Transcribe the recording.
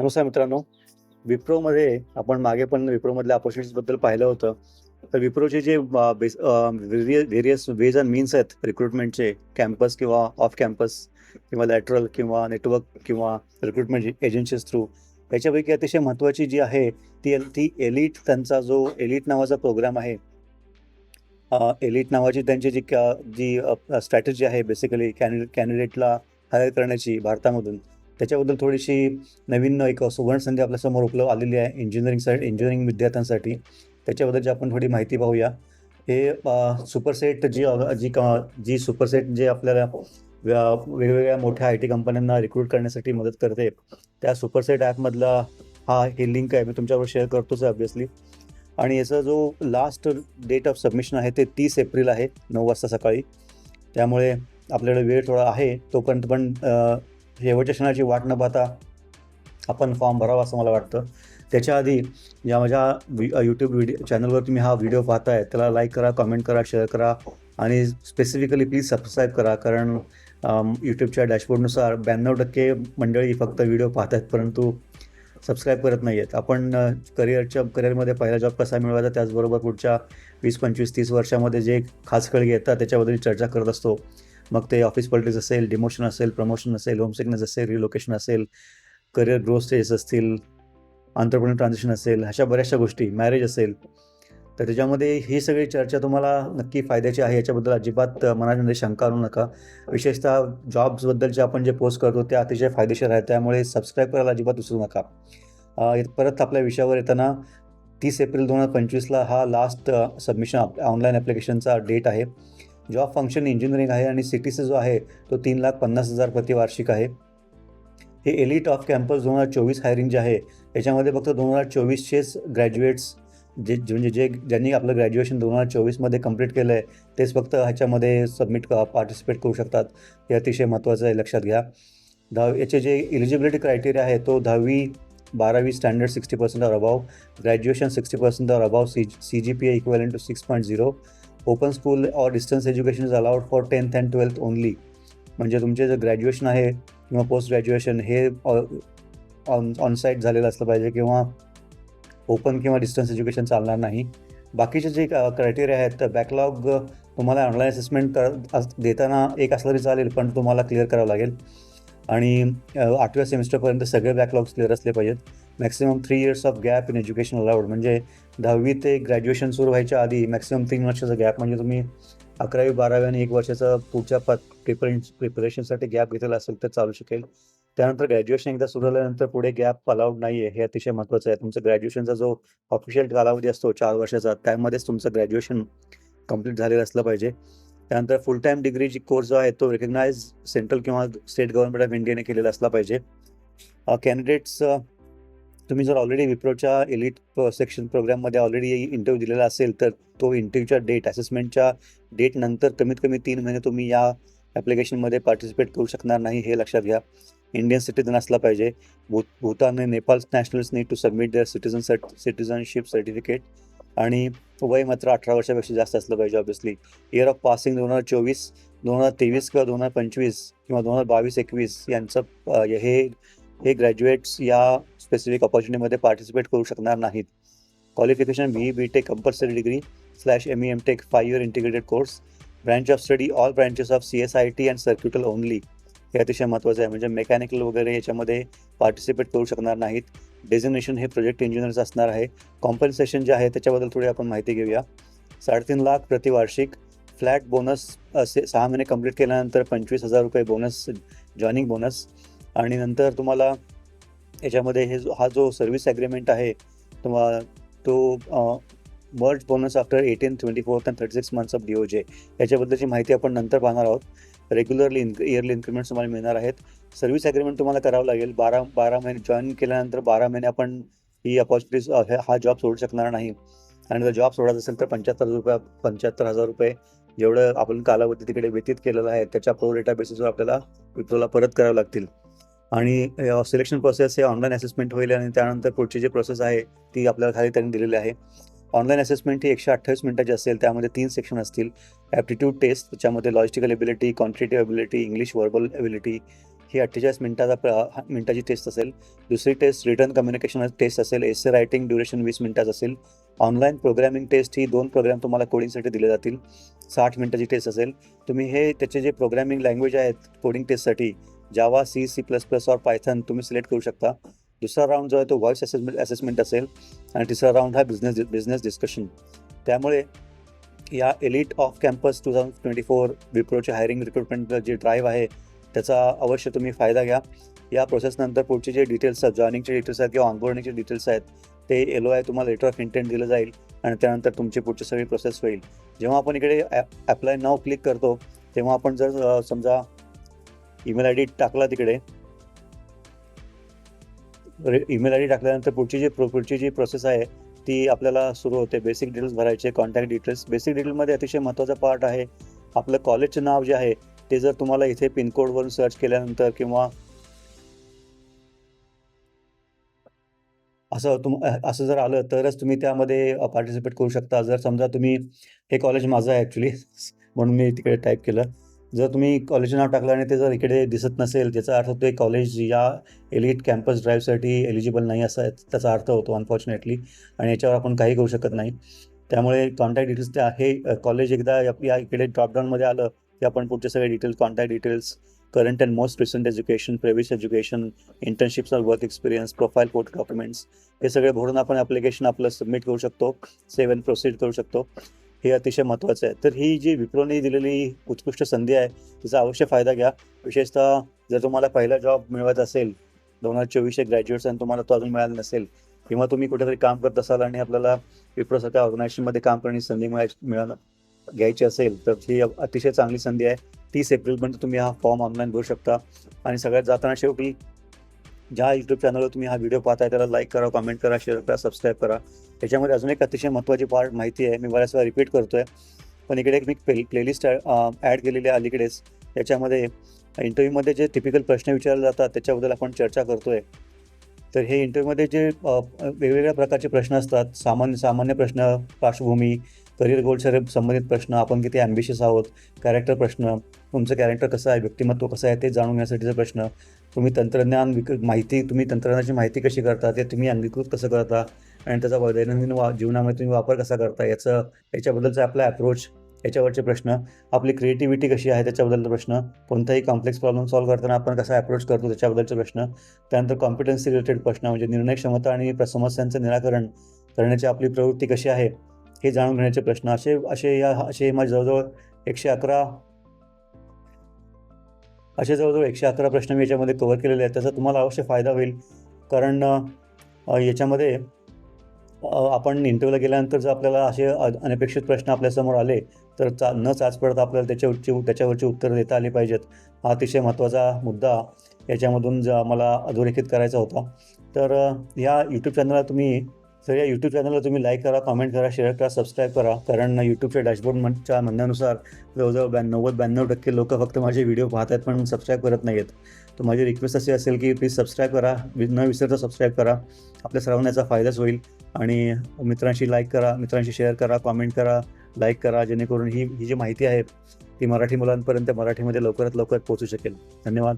नमस्कार मित्रांनो. विप्रोमध्ये आपण मागे पण विप्रोमधल्या ऑपॉर्च्युनिटीजबद्दल पाहिलं होतं. तर विप्रोचे जे base various ways and means आहेत रिक्रुटमेंटचे कॅम्पस किंवा ऑफ कॅम्पस किंवा लॅटरल किंवा नेटवर्क किंवा रिक्रुटमेंट एजन्सीज थ्रू याच्यापैकी अतिशय महत्त्वाची जी आहे ती ती एलिट त्यांचा जो एलिट नावाचा प्रोग्राम आहे एलिट नावाची त्यांची जी का जी स्ट्रॅटेजी आहे बेसिकली कॅन्डिडेट कॅन्डिडेटला हायर करण्याची भारतामधून त्याच्याबद्दल थोडीशी नवीन एक सुवर्ण संधी आपल्यासमोर उपलब्ध आलेली आहे. इंजिनिअरिंग साईड इंजिनिअरिंग विद्यार्थ्यांसाठी. त्याच्याबद्दलची आपण थोडी माहिती पाहूया. हे सुपरसेट जी जी क जी सुपरसेट जे आपल्याला व्या- वेगवेगळ्या मोठ्या आय टी कंपन्यांना रिक्रूट करण्यासाठी मदत करते त्या सुपरसेट ॲपमधला हा हे लिंक आहे. मी तुमच्यावर शेअर करतोच आहे ऑब्वियसली आणि याचा जो लास्ट डेट ऑफ सबमिशन आहे ते तीस एप्रिल आहे नऊ वाजता सकाळी. त्यामुळे आपल्याकडे वेळ थोडा आहे तोपर्यंत पण शेवटच्या क्षणाची वाट न पाहता आपण फॉर्म भरावा असं मला वाटतं. त्याच्या आधी या माझ्या वि यूट्यूब व्हिडिओ चॅनलवर तुम्ही हा व्हिडिओ पाहताय त्याला लाईक करा कमेंट करा शेअर करा आणि स्पेसिफिकली प्लीज सबस्क्राईब करा. कारण यूट्यूबच्या डॅशबोर्डनुसार ब्याण्णव टक्के मंडळी फक्त व्हिडिओ पाहत आहेत परंतु सबस्क्राईब करत नाही आहेत आपण करिअरच्या करिअरमध्ये पहिला जॉब कसा मिळवायचा त्याचबरोबर पुढच्या वीस पंचवीस तीस वर्षामध्ये जे खास कळगे येतात त्याच्याबद्दल चर्चा करत असतो. मग ते ऑफिस पॉलिटिक्स असेल डिमोशन असेल प्रमोशन असेल होमसिकनेस असेल रिलोकेशन असेल करिअर ग्रोथ स्टेज असतील आंतरप्रिनर ट्रान्झॅक्शन असेल अशा बऱ्याचशा गोष्टी मॅरेज असेल. तर त्याच्यामध्ये ही सगळी चर्चा तुम्हाला नक्की फायद्याची आहे याच्याबद्दल अजिबात मनामध्ये शंका आणू नका. विशेषतः जॉब्सबद्दलचे आपण जे पोस्ट करतो ते अतिशय फायदेशीर आहे त्यामुळे सबस्क्राईब करायला अजिबात विसरू नका. परत आपल्या विषयावर येताना तीस एप्रिल दोन हजार पंचवीसला हा लास्ट सबमिशन ऑनलाईन ॲप्लिकेशनचा डेट आहे. जॉब फंक्शन इंजिनिअरिंग आहे आणि सी टी सी जो आहे तो तीन लाख पन्नास हजार प्रतिवार्षिक आहे. हे एलिट ऑफ कॅम्पस दोन हजार चोवीस हायरिंग जे आहे याच्यामध्ये फक्त दोन हजार चोवीसचेच ग्रॅज्युएट्स जे जे- म्हणजे जे ज्यांनी आपलं ग्रॅज्युएशन दोन हजार चोवीसमध्ये कंप्लीट केलं आहे तेच फक्त ह्याच्यामध्ये सबमिट पार्टिसिपेट करू शकतात. हे अतिशय महत्त्वाचं आहे लक्षात घ्या. दहा याचे जे इलिजिबिलिटी क्रायटेरिया आहे तो दहावी बारावी standard sixty percent or above graduation sixty percent or above C C G P A equal to six point zero open school or distance education is allowed for tenth and twelfth only. म्हणजे तुमचे जे graduation आहे किंवा post graduation हे on onsite झालेलं असलं पाहिजे किंवा ओपन किंवा डिस्टन्स एज्युकेशन चालणार नाही. बाकीचे जे क्रायटेरिया आहेत तर बॅकलॉग तुम्हाला ऑनलाईन असेसमेंट कर अस- देताना एक असलं तरी चालेल पण तुम्हाला क्लिअर करावं लागेल. आणि आठव्या सेमिस्टरपर्यंत सगळे बॅकलॉग्स क्लिअर असले पाहिजेत. Maximum three years of gap in education allowed म्हणजे दहावी ते ग्रॅज्युएशन सुरू व्हायच्या आधी मॅक्सिमम तीन वर्षाचा गॅप म्हणजे तुम्ही अकरावी बारावी आणि एक वर्षाचा पुढच्या प प्रिपरेशन प्रिपरेशनसाठी गॅप घेतलेला असेल तर चालू शकेल. त्यानंतर ग्रॅज्युएशन एकदा सुरू झाल्यानंतर पुढे गॅप अलाउड नाही आहे हे अतिशय महत्त्वाचं आहे. तुमचं ग्रॅज्युएशनचा जो ऑफिशियल कालावधी असतो चार वर्षाचा त्यामध्येच तुमचं ग्रॅज्युएशन कंप्लीट झालेलं असलं पाहिजे. त्यानंतर फुल टाईम डिग्री जी कोर्स जो आहे तो रिकग्नाइज सेंट्रल किंवा स्टेट गव्हर्नमेंट ऑफ इंडियाने केलेला असला पाहिजे. कॅन्डिडेट्स तुम्ही जर ऑलरेडी विप्रोच्या एलिट सेक्शन प्रोग्राममध्ये ऑलरेडी इंटरव्ह्यू दिलेला असेल तर तो इंटरव्ह्यूच्या डेट असेसमेंटच्या डेट नंतर कमीत कमी तीन महिने तुम्ही या ॲप्लिकेशनमध्ये पार्टिसिपेट करू शकणार नाही हे लक्षात घ्या. इंडियन सिटीजन असला पाहिजे. भूत भूतान आणि Nepal nationals need to submit their citizen cert citizenship certificate आणि वय मात्र अठरा वर्षापेक्षा जास्त असलं पाहिजे ऑब्विसली इयर ऑफ पासिंग दोन हजार चोवीस दोन हजार तेवीस किंवा दोन हजार पंचवीस किंवा दोन हजार बावीस एकवीस यांचं हे हे ग्रॅज्युएट्स या स्पेसिफिक ऑपॉर्च्युनिटीमध्ये पार्टिसिपेट करू शकणार नाहीत. Qualification B B tech compulsory degree slash M E M tech five year integrated course branch of study all branches of C S I T and circuital only हे अतिशय महत्त्वाचं आहे. म्हणजे mechanical वगैरे याच्यामध्ये पार्टिसिपेट करू शकणार नाहीत. डेझिग्नेशन हे प्रोजेक्ट इंजिनियर्स असणार आहे. कॉम्पन्सेशन जे आहे त्याच्याबद्दल थोडी आपण माहिती घेऊया. साडेतीन लाख प्रतिवार्षिक फ्लॅट बोनस असे सहा महिने कंप्लीट केल्यानंतर पंचवीस हजार रुपये बोनस जॉईनिंग बोनस आणि नंतर तुम्हाला याच्यामध्ये हे जो हा जो सर्व्हिस ॲग्रीमेंट आहे तुम्हाला तो merge bonus after eighteen twenty fourth and thirty six months of D O J याच्याबद्दलची माहिती आपण नंतर पाहणार आहोत. रेग्युलरली इन्क इयरली इन्क्रीमेंट्स तुम्हाला मिळणार आहेत. सर्व्हिस ॲग्रीमेंट तुम्हाला करावं लागेल. बारा बारा महिने जॉईन केल्यानंतर बारा महिने आपण ही अपॉर्च्युनिटीज हा जॉब सोडू शकणार नाही. आणि जर जॉब सोडायचा असेल तर पंच्याहत्तर रुपये पंच्याहत्तर हजार रुपये जेवढं आपण कालावधी तिकडे व्यतीत केलेलं आहे त्याच्या प्रो डेटा बेसिसवर आपल्याला विप्रोला परत करावं लागतील. आणि सिलेक्शन प्रोसेस हे ऑनलाईन असेसमेंट होईल आणि त्यानंतर पुढची जी प्रोसेस आहे ती आपल्याला खाली त्यांनी दिलेली आहे. ऑनलाईन असेसमेंट ही एकशे अठ्ठावीस मिनिटाची असेल त्यामध्ये तीन सेक्शन असतील. ॲप्टिट्यूड टेस्ट त्याच्यामध्ये logistical ability quantitative ability English verbal ability ही अठ्ठेचाळीस मिनिटाचा प्र मिनिटाची टेस्ट असेल. दुसरी टेस्ट रिटर्न कम्युनिकेशन टेस्ट असेल एसे रायटिंग ड्युरेशन वीस मिनिटाचं असेल. ऑनलाईन प्रोग्रामिंग टेस्ट ही दोन प्रोग्राम तुम्हाला कोडिंगसाठी दिले जातील. साठ मिनिटाची टेस्ट असेल. तुम्ही हे त्याचे जे प्रोग्रामिंग लँग्वेज आहेत कोडिंग टेस्टसाठी Java C C plus plus और पायथन तुम्ही सिलेक्ट करू शकता. दुसरा राऊंड जो आहे तो व्हॉइस असेसमेंट असेसमेंट असेल. आणि तिसरा राऊंड हा बिझनेस बिझनेस डिस्कशन त्यामुळे या elite off campus two thousand twenty four विप्रोचे hiring recruitment जे ड्राईव्ह आहे त्याचा अवश्य तुम्ही फायदा घ्या. या प्रोसेसनंतर पुढचे जे डिटेल्स आहेत जॉईनिंगचे डिटेल्स आहेत किंवा ऑनबोर्डिंगचे डिटेल्स आहेत ते एलो आय तुम्हाला लेटर ऑफ इंटेंट दिलं जाईल आणि त्यानंतर तुमची पुढची सगळी प्रोसेस होईल. जेव्हा आपण इकडे ॲप्लाय नाव क्लिक करतो तेव्हा आपण जर समजा ईमेल आय डी टाकला तिकडे. ईमेल आय डी टाकल्यानंतर पुढची जी प्रो पुढची जी प्रोसेस आहे ती आपल्याला सुरू होते. बेसिक डिटेल्स भरायचे कॉन्टॅक्ट डिटेल्स बेसिक डिटेलमध्ये अतिशय महत्त्वाचा पार्ट आहे. आपलं कॉलेजचं नाव जे आहे ते जर तुम्हाला इथे पिनकोडवरून सर्च केल्यानंतर किंवा असं तुम असं जर आलं तरच तुम्ही त्यामध्ये पार्टिसिपेट करू शकता. जर समजा तुम्ही हे कॉलेज माझं आहे ॲक्च्युली म्हणून मी तिकडे टाईप केलं. जर तुम्ही कॉलेजचं नाव टाकलं आणि ते जर इकडे दिसत नसेल त्याचा अर्थ ते कॉलेज या एलिट कॅम्पस ड्राईव्हसाठी एलिजिबल नाही असा त्याचा अर्थ होतो अनफॉर्च्युनेटली आणि याच्यावर आपण काही करू शकत नाही. त्यामुळे कॉन्टॅक्ट डिटेल्स ते आहे. कॉलेज एकदा या इकडे ड्रॉपडाऊनमध्ये आलं की आपण पुढचे सगळे details contact details current and most recent education previous education internships or work experience profile port documents हे सगळे भरून आपण ॲप्लिकेशन आपलं सबमिट करू शकतो. सेव्ह अँड प्रोसीड करू शकतो. हे अतिशय महत्त्वाचं आहे. तर ही जी विप्रोने दिलेली उत्कृष्ट संधी आहे तिचा अवश्य फायदा घ्या. विशेषतः जर तुम्हाला पहिला जॉब मिळवत असेल दोन हजार चोवीसचे ग्रॅज्युएट्स आणि तुम्हाला तो अजून मिळाला नसेल किंवा तुम्ही कुठेतरी काम करत असाल आणि आपल्याला विप्रोसारख्या ऑर्गनायझेशनमध्ये काम करण्याची संधी मिळाय घ्यायची असेल तर ही अतिशय चांगली संधी आहे. तीस एप्रिलपर्यंत तुम्ही हा फॉर्म ऑनलाईन भरू शकता. आणि सगळ्यात जाताना शेवटी ज्या यूट्यूब चॅनलवर तुम्ही हा व्हिडिओ पाहताय त्याला लाईक करा कमेंट करा शेअर करा सबस्क्राईब करा. त्याच्यामध्ये अजून एक अतिशय महत्त्वाची पार्ट माहिती आहे. मी बऱ्याच वेळा रिपीट करतोय. पण इकडे एक मी प्ले प्लेलिस्ट ॲड केलेली आहे अलीकडेच. त्याच्यामध्ये इंटरव्ह्यूमध्ये जे टिपिकल प्रश्न विचारले जातात त्याच्याबद्दल आपण चर्चा करतोय. तर हे इंटरव्ह्यूमध्ये जे वेगवेगळ्या प्रकारचे प्रश्न असतात. सामान्य सामान्य प्रश्न पार्श्वभूमी करिअर गोल्सशी संबंधित प्रश्न आपण किती ॲम्बिशियस आहोत कॅरेक्टर प्रश्न तुमचं कॅरेक्टर कसं आहे व्यक्तिमत्व कसं आहे ते जाणून घेण्यासाठीचा प्रश्न. तुम्ही तंत्रज्ञान विक माहिती तुम्ही तंत्रज्ञानाची माहिती कशी करता ते तुम्ही अंगीकृत कसं करता आणि त्याचा दैनंदिन वा जीवनामध्ये तुम्ही वापर कसा करता याचं याच्याबद्दलचा आपला अप्रोच याच्यावरचे प्रश्न आपली क्रिएटिव्हिटी कशी आहे त्याच्याबद्दलचा प्रश्न कोणताही कॉम्प्लेक्स प्रॉब्लेम सॉल्व्ह करताना आपण कसा अप्रोच करतो त्याच्याबद्दलचे प्रश्न त्यानंतर कॉम्पिटन्सी रिलेटेड प्रश्न म्हणजे निर्णय क्षमता आणि प्र- समस्यांचं निराकरण करण्याची आपली प्रवृत्ती कशी आहे हे जाणून घेण्याचे प्रश्न असे असे या असे माझे जवळजवळ एकशे अकरा असे जवळजवळ एकशे अकरा प्रश्न मी याच्यामध्ये कवर केलेले आहेत. त्याचा तुम्हाला अवश्य फायदा होईल. कारण याच्यामध्ये आपण इंटरव्ह्यूला गेल्यानंतर जर आपल्याला असे अनपेक्षित प्रश्न आपल्यासमोर आले तर चा न चाच पडत आपल्याला त्याच्यावरची त्याच्यावरची उत्तरं देता आली पाहिजेत. हा अतिशय महत्त्वाचा मुद्दा याच्यामधून ज मला अधोरेखित करायचा होता. तर या यूट्यूब चॅनलला तुम्ही तर या यूट्यूब चॅनलला तुम्ही लाईक करा कमेंट करा शेअर करा सबस्क्राईब करा. कारण यूट्यूबच्या डॅशबोर्डच्या म्हणण्यानुसार जवळजवळ ब्या नव्वद ब्याण्णव टक्के लोक फक्त माझे व्हिडिओ पाहत आहेत पण सबस्क्राईब करत नाही आहेत तर माझी रिक्वेस्ट अशी असेल की प्लीज सबस्क्राईब करा. वि- न विसरता सबस्क्राईब करा. आपल्या सर्वांना याचा फायदाच होईल. आणि मित्रांशी लाईक करा मित्रांशी शेअर करा कॉमेंट करा लाईक करा. जेणेकरून ही ही जी माहिती आहे ती मराठी मुलांपर्यंत मराठीमध्ये लवकरात लवकर पोहोचू शकेल. धन्यवाद.